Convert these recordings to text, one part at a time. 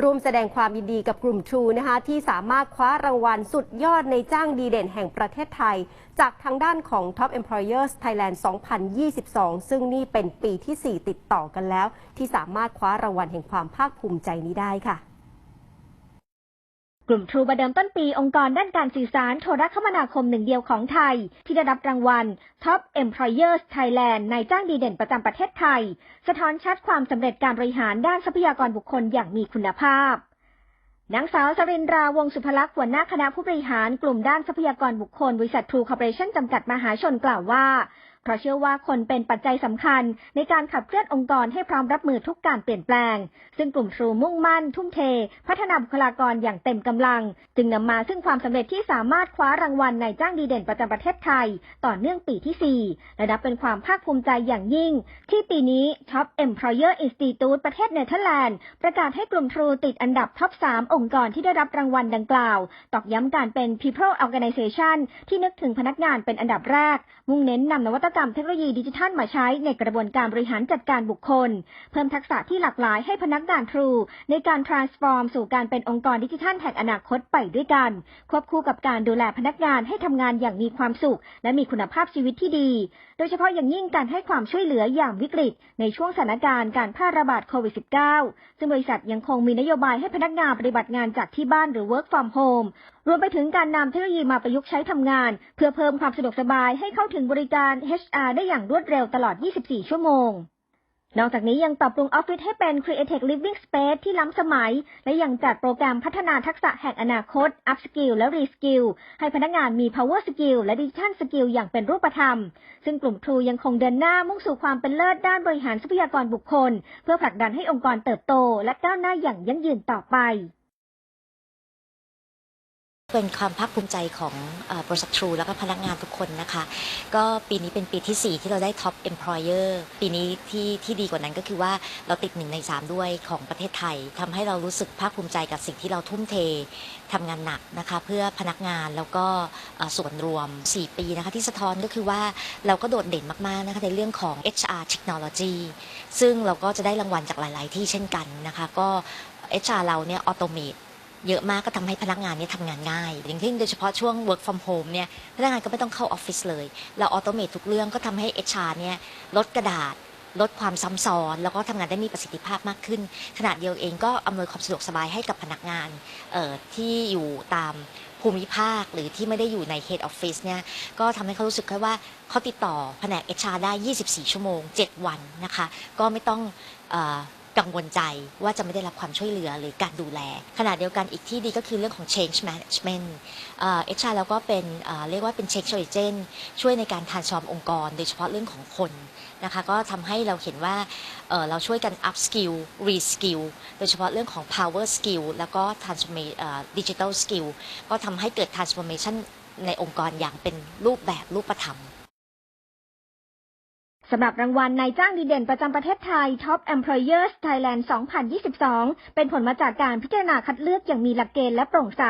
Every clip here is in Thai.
ร่วมแสดงความยินดีกับกลุ่ม True นะคะที่สามารถคว้ารางวัลสุดยอดในจ้างดีเด่นแห่งประเทศไทย จากทางด้านของ Top Employers Thailand 2022 ซึ่งนี่เป็นปีที่ 4 ติดต่อกันแล้ว ที่สามารถคว้ารางวัลแห่งความภาคภูมิใจนี้ได้ค่ะ กลุ่มทรูประเดิมต้นปีองค์กรด้านการสื่อสารโทรคมนาคมหนึ่งเดียวของไทย ที่ได้รับรางวัล Top Employers Thailand ในจ้างดีเด่นประจำประเทศไทย สะท้อนชัดความสำเร็จการบริหารด้านทรัพยากรบุคคลอย่างมีคุณภาพนางสาวสรินราวงสุภลักษณ์หัวหน้าคณะผู้บริหารกลุ่มด้านทรัพยากรบุคคลบริษัททรูคอร์ปอเรชั่นจำกัดมหาชนกล่าวว่า เพราะเชื่อว่าคนเป็นปัจจัยสำคัญในการขับเคลื่อนองค์กรให้พร้อมรับมือทุกการเปลี่ยนแปลง ซึ่งกลุ่มทรูมุ่งมั่น ทุ่มเท พัฒนาบุคลากรอย่างเต็มกำลัง จึงนำมาซึ่งความสำเร็จที่สามารถคว้ารางวัลในจ้างดีเด่นประจำประเทศไทย ต่อเนื่องปีที่ 4 และนับเป็นความภาคภูมิใจอย่างยิ่ง ที่ปีนี้ Top Employer Institute ประเทศเนเธอร์แลนด์ ประกาศให้กลุ่มทรูติดอันดับท็อป 3 องค์กรที่ได้รับรางวัลดังกล่าว ตอกย้ำการเป็น People Organization ที่นึกถึงพนักงานเป็นอันดับแรก มุ่งเน้นนำนวัตกรรมเทคโนโลยีดิจิทัลมาใช้ในกระบวนการบริหารจัดการบุคคล เพิ่มทักษะที่หลากหลายให้พนักงานทรู ในการ transform สู่การเป็นองค์กรดิจิทัลแห่งอนาคตไปด้วยกัน ควบคู่กับการดูแลพนักงานให้ทำงานอย่างมีความสุข และมีคุณภาพชีวิตที่ดี โดยเฉพาะอย่างยิ่งการให้ความช่วยเหลืออย่างวิกฤต ในช่วงสถานการณ์การแพร่ระบาดโควิด -19 ซึ่งบริษัทยังคงมีนโยบายให้พนักงานปฏิบัติงานจากที่บ้านหรือ work from home รวมไปถึงการนำเทคโนโลยีมาประยุกต์ใช้ทำงาน เพื่อเพิ่มความสะดวกสบายให้เข้าถึงบริการ HR ได้อย่างรวดเร็วตลอด 24 ชั่วโมง นอกจากนี้ยังปรับปรุงออฟฟิศให้เป็น Creative Living Space ที่ล้ำสมัย และยังจัดโปรแกรมพัฒนาทักษะแห่งอนาคต Upskill และ Reskill ให้พนักงานมี Power Skill และ Digital Skill อย่างเป็นรูปธรรม ซึ่งกลุ่ม True ยังคงเดินหน้ามุ่งสู่ความเป็นเลิศด้านบริหารทรัพยากรบุคคล เพื่อผลักดันให้องค์กรเติบโต และก้าวหน้าอย่างยั่งยืนต่อไป เป็นความภาคภูมิใจของบริษัททรูแล้วก็พนักงานทุกคนนะคะ ก็ปีนี้เป็นปีที่ 4 ที่เราได้ท็อป Employer ปีนี้ที่ที่ดีกว่านั้นก็คือว่าเราติดหนึ่งใน 3 ด้วยของประเทศไทยทำให้เรารู้สึกภาคภูมิใจกับสิ่งที่เราทุ่มเททำงานหนักนะคะเพื่อพนักงานแล้วก็ส่วนรวม 4 ปีนะคะที่สะท้อนก็คือว่าเราก็โดดเด่นมากๆนะคะในเรื่องของ HR Technology ซึ่งเราก็จะได้รางวัลจากหลาย ๆ ที่เช่นกันนะคะก็ HR เราเนี่ยออโตเมต เยอะมากก็ทำให้พนักงานเนี่ยทำงานง่าย อย่างเช่นโดยเฉพาะช่วง work from home เนี่ยพนักงานก็ไม่ต้องเข้าออฟฟิศเลย เราออโตเมตทุกเรื่องก็ทำให้ HR เนี่ยลดกระดาษลดความซ้ำซ้อน แล้วก็ทำงานได้มีประสิทธิภาพมากขึ้นขณะเดียวเองก็อำนวยความสะดวกสบายให้กับพนักงานที่อยู่ตามภูมิภาค หรือที่ไม่ได้อยู่ใน head office เนี่ยก็ทำให้เขารู้สึกแค่ว่าเขาติดต่อแผนก HR ได้ 24 ชั่วโมง 7 วันนะคะ ก็ไม่ต้องอ กังวลใจว่าจะไม่ได้รับความช่วยเหลือหรือการดูแล ขณะเดียวกันอีกที่ดีก็คือเรื่องของ change management เอ่อ HR แล้วก็เป็นเรียกว่าเป็น change agent ช่วยในการ transform องค์กร โดยเฉพาะเรื่องของคนนะคะก็ทำให้เราเห็นว่าเเราช่วยกัน up skill re skill โดยเฉพาะเรื่องของ power skill แล้วก็ transformation digital skill ก็ทำให้เกิด transformation ในองค์กรอย่างเป็นรูปแบบรูปธรรม สำหรับรางวัลนายจ้างดีเด่นประจำประเทศไทย Top Employers Thailand 2022 เป็นผลมาจากการพิจารณาคัดเลือกอย่างมีหลักเกณฑ์และโปร่งใส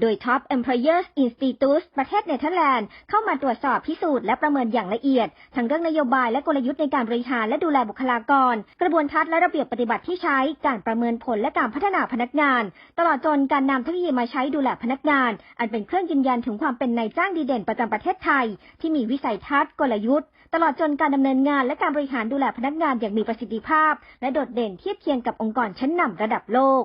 โดย Top Employers Institute ประเทศเนเธอร์แลนด์เข้ามาตรวจสอบพิสูจน์และประเมินอย่างละเอียด ทั้งเรื่องนโยบายและกลยุทธ์ในการบริหารและดูแลบุคลากร กระบวนทัศน์และระเบียบปฏิบัติที่ใช้ การประเมินผลและการพัฒนาพนักงาน ตลอดจนการนำเทคโนโลยีมาใช้ดูแลพนักงาน อันเป็นเครื่องยืนยันถึงความเป็นนายจ้างดีเด่นประจำประเทศไทย ที่มีวิสัยทัศน์กลยุทธ์ ตลอดจนการดำเนินงานและการบริหารดูแลพนักงานอย่างมีประสิทธิภาพ และโดดเด่นเทียบเคียงกับองค์กรชั้นนำระดับโลก